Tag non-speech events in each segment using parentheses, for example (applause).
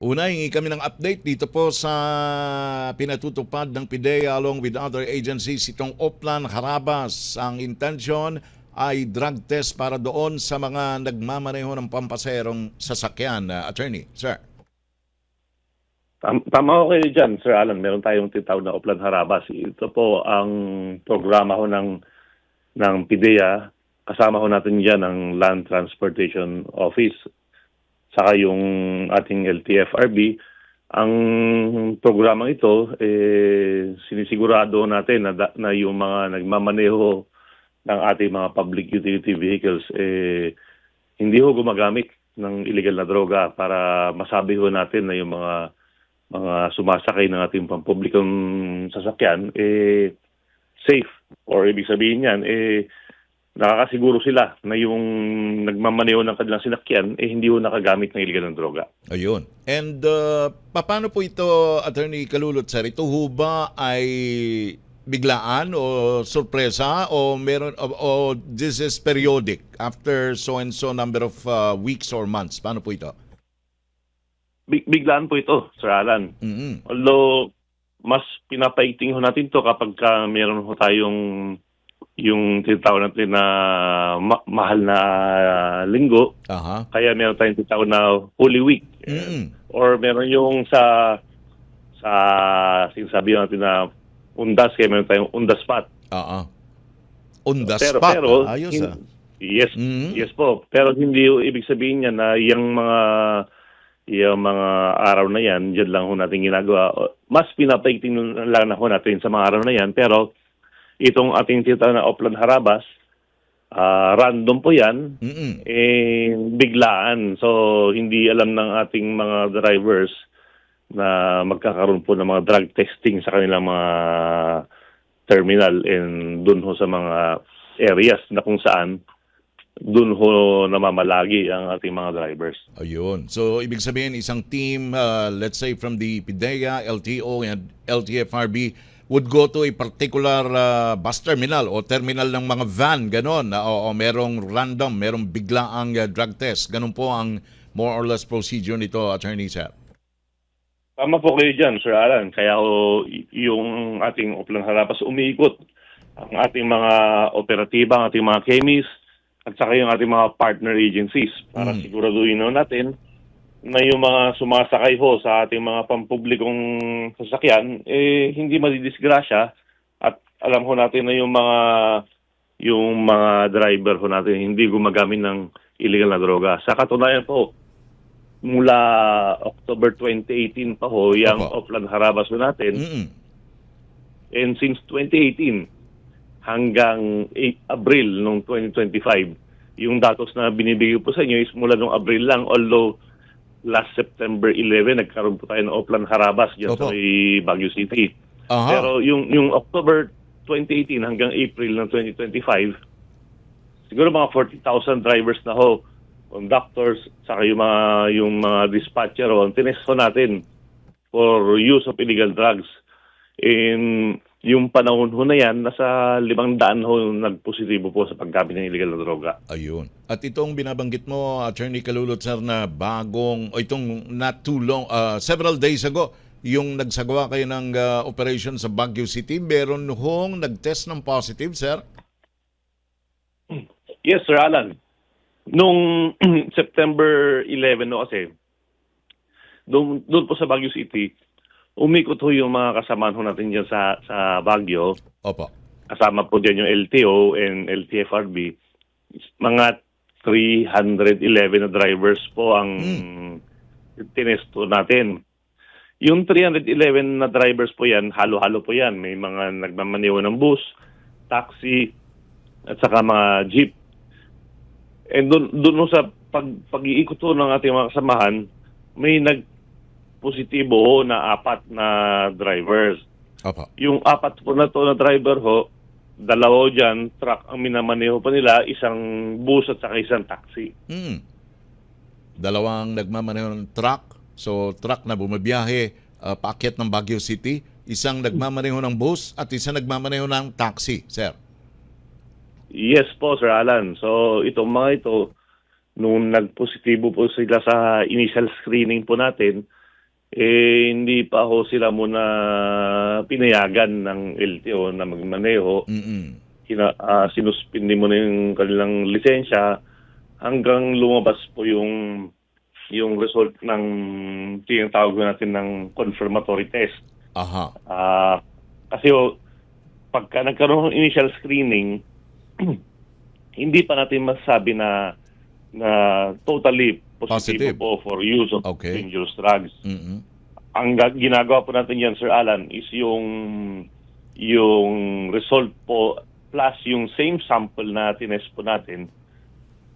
Una, hingi kami ng update dito po sa pinatutupad ng PIDEA along with other agencies itong Oplan Harabas. Ang intention ay drug test para doon sa mga nagmamaneho ng pampaserong sasakyan. Uh, attorney, sir. Tam- Tama ko kayo dyan, Sir Alan. Meron tayong tinatawag na Oplan Harabas. Ito po ang programa ho ng, ng PIDEA. Kasama ho natin dyan ang Land Transportation Office saka yung ating LTFRB. Ang programang ito, eh, sinisigurado natin na, na yung mga nagmamaneho ng ating mga public utility vehicles, eh, hindi ho gumagamit ng illegal na droga para masabi ho natin na yung mga mga sumasakay ng ating pampublikong sasakyan, eh, safe. Or ibig sabihin yan, eh, nakakasiguro sila na yung nagmamaneho ng kanilang sinakyan, eh, hindi ho nakagamit ng illegal ng droga. Ayun. And uh, paano po ito, Attorney Kalulot, sir? Ito ho ba ay biglaan o sorpresa o meron o, o this is periodic after so and so number of uh, weeks or months? Paano po ito? Big, biglaan po ito, Sir Alan. mm Although, mas pinapaigting ho natin to kapag ka meron ho tayong yung tinatawag natin na ma- mahal na linggo, Aha. kaya meron tayong tinatawag na Holy Week. Mm-mm. or meron yung sa sa sinasabi natin na undas kaya meron tayong undas spot. Oo. The pero spot. pero. Ayos hin- ah. Yes, Mhm. yes po. Pero hindi yung ibig sabihin niya na yung mga yung mga araw na yan, dyan lang ho natin ginagawa. Mas pinapaigting lang na ho natin sa mga araw na yan. Pero itong ating tinatawag na Oplan Harabas, ah, random po yan. Mm-mm. eh biglaan. So hindi alam ng ating mga drivers na magkakaroon po ng mga drug testing sa kanilang mga terminal and dun ho sa mga areas na kung saan dun ho namamalagi ang ating mga drivers. Ayun. So, ibig sabihin, isang team, uh, let's say from the PIDEA, LTO, and LTFRB would go to a particular uh, bus terminal o terminal ng mga van, ganon. na o, o merong random, merong biglaang uh, drug test. Ganon po ang more or less procedure nito, Attorney Sir. Tama po kayo dyan, Sir Alan. Kaya ho, yung ating Oplan Harapas umiikot ang ating mga operatiba, ang ating mga chemists, at saka yung ating mga partner agencies para Mm. siguraduhin natin na yung mga sumasakay ho sa ating mga pampublikong sasakyan, eh, hindi madidisgrasya at alam ho natin na yung mga yung mga driver ho natin hindi gumagamit ng illegal na droga. Sa katunayan po, mula October 2018 pa ho, yung Opo. Oplan Harabas ho natin. Mm-mm. And since 2018 hanggang 8 Abril nung 2025, yung datos na binibigay po sa inyo is mula nung Abril lang, although last September 11, nagkaroon po tayo ng Oplan Harabas dyan Opo. sa may Baguio City. Aha. Pero yung, yung October 2018 hanggang April ng 2025, siguro mga 40,000 drivers na ho, conductors, saka yung mga, yung mga dispatcher ho, ang tinest ho natin for use of illegal drugs. In yung panahon ho na yan, nasa limang daan ho nagpositibo po sa paggamit ng illegal na droga. Ayun. At itong binabanggit mo, Attorney Kalulot, sir, na bagong, o itong not too long, uh, several days ago, yung nagsagawa kayo ng uh, operation sa Baguio City, meron hong nag-test ng positive, sir? Yes, Sir Alan. Nung (clears throat) September 11 no kasi, doon, doon po sa Baguio City, umikot ho yung mga kasamahan ho natin dyan sa, sa Baguio. Opo. Kasama po dyan yung LTO and LTFRB. Mga 311 na drivers po ang tinesto natin. Yung 311 na drivers po yan, halo-halo po yan. May mga nagmamaneho ng bus, taxi, at saka mga jeep. And doon doon sa pag pag-iikot ng ating mga kasamahan, may nag positibo ho na apat na drivers. Opo. Yung apat po na to na driver ho, dalawa dyan, truck ang minamaneho pa nila, isang bus at saka isang taxi. Mm. Dalawang nagmamaneho ng truck. So, truck na bumabiyahe uh, paakyat ng Baguio City. Isang nagmamaneho ng bus at isang nagmamaneho ng taxi, sir. Yes po, Sir Alan. So, itong mga ito, nung nagpositibo po sila sa initial screening po natin, eh hindi pa ho sila muna pinayagan ng LTO na magmaneho. Mm-mm. Hina, ah, sinuspindi mo na yung kanilang lisensya hanggang lumabas po yung yung result ng tinatawag natin ng confirmatory test. Aha. Ah, kasi ho, pagka nagkaroon ng initial screening, (clears throat) hindi pa natin masasabi na na totally Positive. positive po for use of Okay. dangerous drugs. Mm-mm. Ang ga- ginagawa po natin yan, Sir Alan, is yung yung result po plus yung same sample na tinest po natin,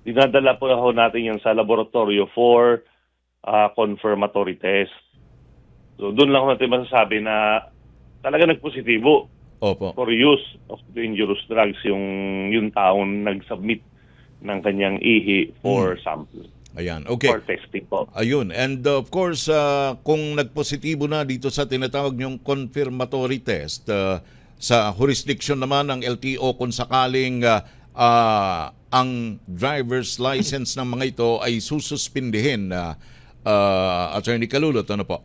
dinadala po ho natin yan sa laboratorio for ah, confirmatory test. So doon lang ho natin masasabi na talaga nagpositibo Opo. for use of dangerous drugs yung yung taong nag-submit ng kanyang ihi for sample Ayan. Okay. for testing po. Ayun. And uh, of course, uh, kung nagpositibo na dito sa tinatawag niyong confirmatory test, uh, sa jurisdiction naman ng LTO kung sakaling uh, uh, ang driver's license ng mga ito ay sususpindihin, uh, uh, Attorney Kalulot, ano po?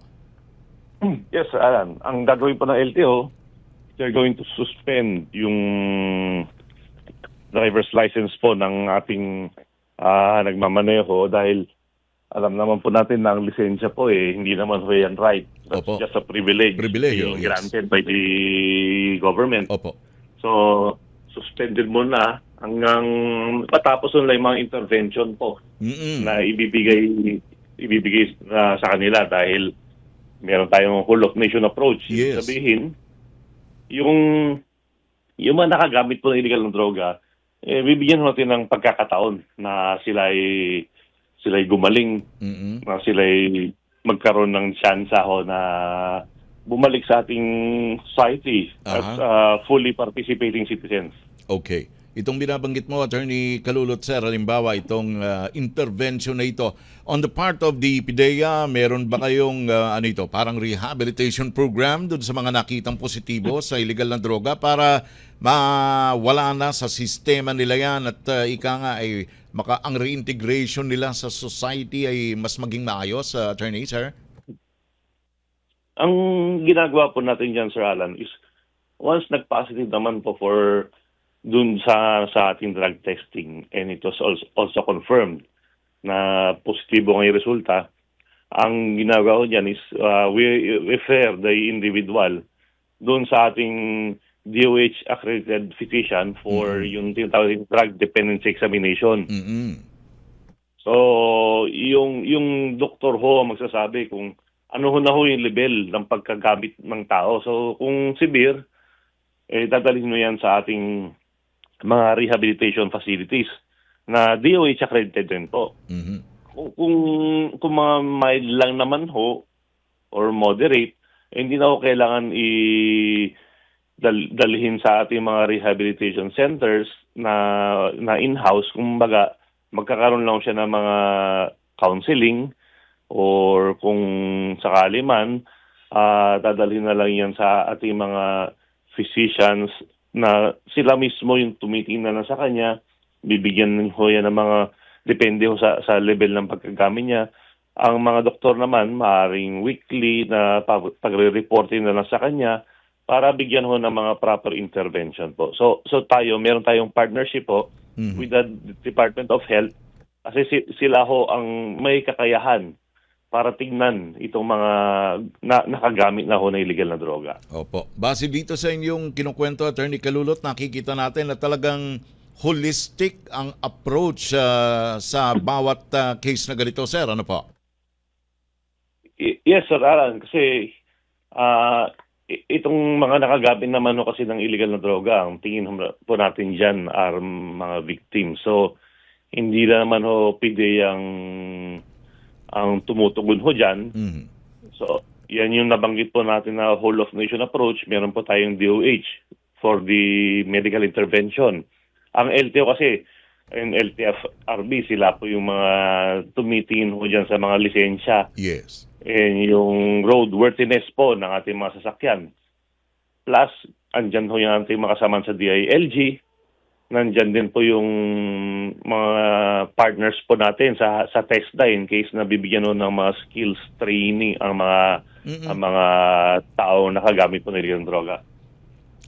Yes, Alan. Ang gagawin po ng LTO, they're going to suspend yung driver's license po ng ating ah, nagmamaneho dahil alam naman po natin na ang lisensya po eh, hindi naman po yan right. That's Opo. just a privilege Pribileyo, being yes. granted by the government. Opo. So, suspended muna hanggang matapos nila yung mga intervention po Mm-mm. na ibibigay ibibigay na sa kanila dahil meron tayong whole of nation approach. Yes. Sabihin, yung yung mga nakagamit po ng illegal na droga, eh, bibigyan natin ng pagkakataon na sila ay sila ay gumaling, Mm-mm. na sila ay magkaroon ng chance ho na bumalik sa ating society as Aha. uh, fully participating citizens. Okay. Itong binabanggit mo, Attorney Kalulot, sir, halimbawa itong uh, intervention na ito, on the part of the PIDEA, meron ba kayong uh, ano ito, parang rehabilitation program dun sa mga nakitang positibo sa illegal na droga para mawala na sa sistema nila yan at uh, ika nga ay maka, ang reintegration nila sa society ay mas maging maayos, uh, Attorney, sir? Ang ginagawa po natin dyan, Sir Alan, is once nag-positive naman po for dun sa sa ating drug testing and it was also, also confirmed na positibo ang resulta, ang ginagawa ko dyan is uh, we refer the individual dun sa ating DOH accredited physician for yung tinatawag drug dependency examination. Mm-mm. So, yung yung doktor ho magsasabi kung ano ho na ho yung level ng pagkagamit ng tao. So, kung severe, eh, dadalhin mo yan sa ating mga rehabilitation facilities na DOH accredited din po. Mhm. Kung, kung, kung mga mild lang naman ho or moderate, eh, hindi na ho kailangan i dal- dalhin sa ating mga rehabilitation centers na na in-house kumbaga magkakaroon lang siya ng mga counseling or kung sakali man ah, dadalhin na lang yan sa ating mga physicians na sila mismo yung tumitingnan na sa kanya bibigyan ho yan ng mga depende ho sa sa level ng pagkagamit niya ang mga doktor naman maaring weekly na pag- pagre-reporting na lang sa kanya para bigyan ho ng mga proper intervention po. So so tayo, meron tayong partnership po Mhm. with the Department of Health kasi si- sila ho ang may kakayahan para tignan itong mga na, nakagamit na ho na illegal na droga. Opo. Base dito sa inyong kinukwento, Attorney Kalulot, nakikita natin na talagang holistic ang approach uh, sa bawat uh, case na ganito, sir. Ano po? Yes, Sir Alan, kasi i- itong mga nakagamit naman ho kasi ng illegal na droga, ang tingin po natin dyan are mga victims. So, hindi na naman ho pwede ang, ang tumutugon ho dyan. Mhm. So, yan yung nabanggit po natin na whole of nation approach. Meron po tayong DOH for the medical intervention. Ang LTO kasi, and LTFRB, sila po yung mga tumitingin ho dyan sa mga lisensya Yes. and yung roadworthiness po ng ating mga sasakyan. Plus, andyan ho yung ating mga kasama sa DILG nandyan din po yung mga partners po natin sa sa TESDA in case na bibigyan nun ng mga skills training ang mga Mm-mm. ang mga tao nakagamit po nila yung droga.